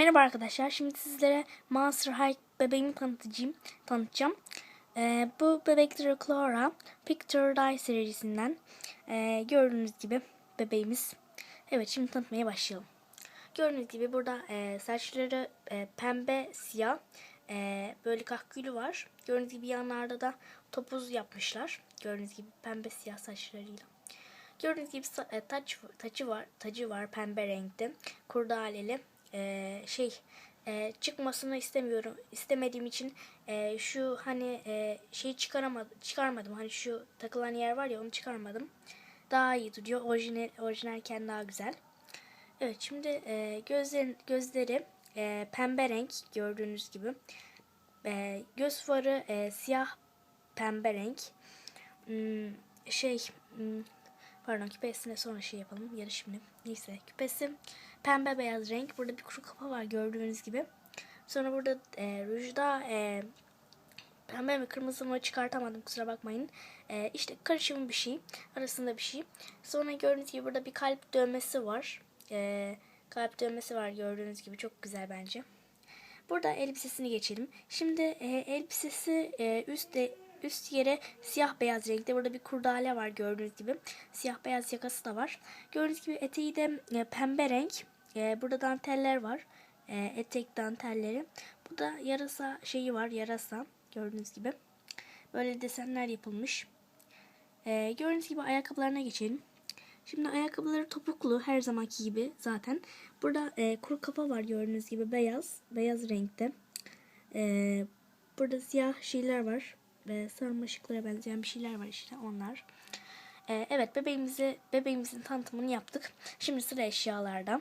Merhaba arkadaşlar. Şimdi sizlere Monster High bebeğimi tanıtacağım. tanıtacağım. Ee, bu bebekleri Clara Picture Die serisinden ee, gördüğünüz gibi bebeğimiz. Evet şimdi tanıtmaya başlayalım. Gördüğünüz gibi burada ee, saçları ee, pembe siyah ee, böyle kahkülü var. Gördüğünüz gibi yanlarda da topuz yapmışlar. Gördüğünüz gibi pembe siyah saçlarıyla. Gördüğünüz gibi e, taç, tacı var, tacı var pembe renkte, kurdaleli. E, şey e, çıkmasını istemiyorum, istemediğim için e, şu hani e, şeyi çıkaramadım, çıkarmadım. Hani şu takılan yer var ya onu çıkarmadım. Daha iyi duruyor. Orijinal, orijinalken daha güzel. Evet şimdi e, gözlerin gözleri e, pembe renk gördüğünüz gibi. E, göz farı e, siyah pembe renk. Hmm, şey hmm, Pardon küpesine sonra şey yapalım. Yarı şimdi. Neyse küpesi pembe beyaz renk. Burada bir kuru kafa var gördüğünüz gibi. Sonra burada e, rujda e, pembe mi kırmızı mı çıkartamadım kusura bakmayın. E, işte karışım bir şey. Arasında bir şey. Sonra gördüğünüz gibi burada bir kalp dövmesi var. E, kalp dövmesi var gördüğünüz gibi. Çok güzel bence. Burada elbisesini geçelim. Şimdi e, elbisesi e, üstte üst yere siyah beyaz renkte. Burada bir kurdale var gördüğünüz gibi. Siyah beyaz yakası da var. Gördüğünüz gibi eteği de e, pembe renk. E, burada danteller var. E, etek dantelleri. Bu da yarasa şeyi var. Yarasa gördüğünüz gibi. Böyle desenler yapılmış. Gördüğünüz gibi ayakkabılarına geçelim. Şimdi ayakkabıları topuklu her zamanki gibi zaten. Burada e, kuru kafa var gördüğünüz gibi beyaz. Beyaz renkte. E, burada siyah şeyler var. Ve sarmaşıklara benzeyen bir şeyler var işte onlar. E, evet bebeğimizi bebeğimizin tanıtımını yaptık. Şimdi sıra eşyalarda.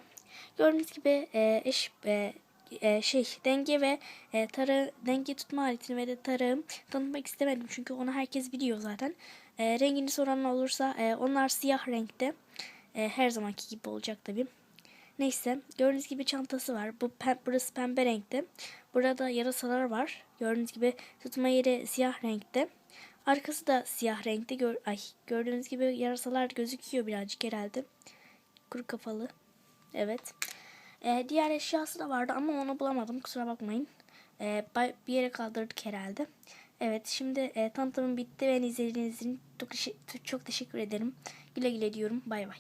Gördüğünüz gibi e, eş e, e, şey denge ve e, tara denge tutma aletini ve de tarağı tanıtmak istemedim çünkü onu herkes biliyor zaten. E, rengini soran olursa e, onlar siyah renkte. E, her zamanki gibi olacak tabi. Neyse gördüğünüz gibi çantası var. Bu pem, burası pembe renkte. Burada yarasalar var. Gördüğünüz gibi tutma yeri siyah renkte. Arkası da siyah renkte. Gör, ay, gördüğünüz gibi yarasalar gözüküyor birazcık herhalde. Kuru kafalı. Evet. Ee, diğer eşyası da vardı ama onu bulamadım. Kusura bakmayın. Ee, bir yere kaldırdık herhalde. Evet şimdi e, tanıtımım bitti ve izlediğiniz için çok, çok teşekkür ederim. Güle güle diyorum. Bay bay.